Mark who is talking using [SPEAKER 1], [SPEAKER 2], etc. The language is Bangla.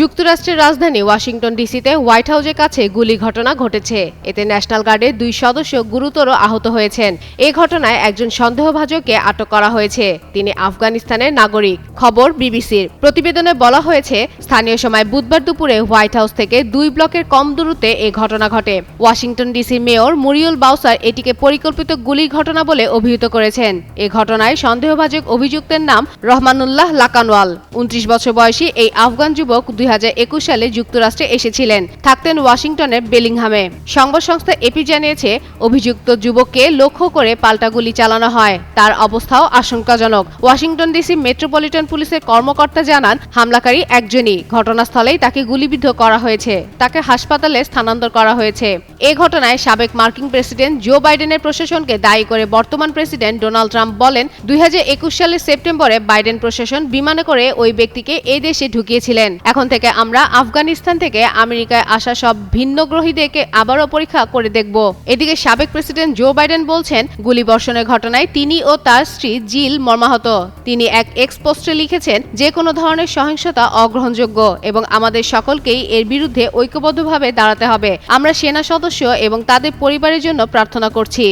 [SPEAKER 1] যুক্তরাষ্ট্রের রাজধানী ওয়াশিংটন ডিসিতে হোয়াইট হাউসের কাছে গুলি ঘটনা ঘটেছে। এতে ন্যাশনাল গার্ডের দুই সদস্য গুরুতর আহত হয়েছেন। এ ঘটনায় একজন সন্দেহভাজনকে আটক করা হয়েছে। তিনি আফগানিস্তানের নাগরিক। খবর বিবিসির। প্রতিবেদনে বলা হয়েছে, স্থানীয় সময় বুধবার দুপুরে হোয়াইট হাউস থেকে দুই ব্লকের কম দূরত্বে এ ঘটনা ঘটে। ওয়াশিংটন ডিসির মেয়র মুরিউল বাউসার এটিকে পরিকল্পিত গুলির ঘটনা বলে অভিহিত করেছেন। এ ঘটনায় সন্দেহভাজক অভিযুক্তের নাম রহমানুল্লাহ লাকানওয়াল। উনত্রিশ বছর বয়সী এই আফগান যুবক দুই সালে যুক্তরাষ্ট্রে এসেছিলেন। থাকতেন ওয়াশিংটনের বেলিংহামে। সংবাদ সংস্থা এপি জানিয়েছে, অভিযুক্ত যুবককে লক্ষ্য করে পাল্টা গুলি চালানো হয়। তার অবস্থাও আশঙ্কাজনক। ওয়াশিংটন ডিসি মেট্রোপলিটন পুলিশের কর্মকর্তা জানান, হামলাকারী একজনই। ঘটনাস্থলেই তাকে গুলিবিদ্ধ করা হয়েছে। তাকে হাসপাতালে স্থানান্তর করা হয়েছে। এ ঘটনায় সাবেক মার্কিন প্রেসিডেন্ট জো বাইডেনের প্রশাসনকে দায়ী করে বর্তমান প্রেসিডেন্ট ডোনাল্ড ট্রাম্প বলেন, দুই হাজার একুশ সালের সেপ্টেম্বরে বাইডেন প্রশাসন বিমানে করে ওই ব্যক্তিকে এই দেশে ঢুকিয়েছিলেন। এখন থেকে আমরা আফগানিস্তান থেকে আমেরিকায় আসা সব ভিন্নগ্রহীদেরকে আবারও পরীক্ষা করে দেখব। এদিকে সাবেক প্রেসিডেন্ট জো বাইডেন বলছেন গুলিবর্ষণের ঘটনায় তিনি ও তার স্ত্রী জিল মর্মাহত। তিনি এক এক্স পোস্টে লিখেছেন, যে কোনো ধরনের সহিংসতা অগ্রহণযোগ্য এবং আমাদের সকলকেই এর বিরুদ্ধে ঐক্যবদ্ধভাবে দাঁড়াতে হবে। আমরা সেনা সদস্য এবং তাদের পরিবারের জন্য প্রার্থনা করছি।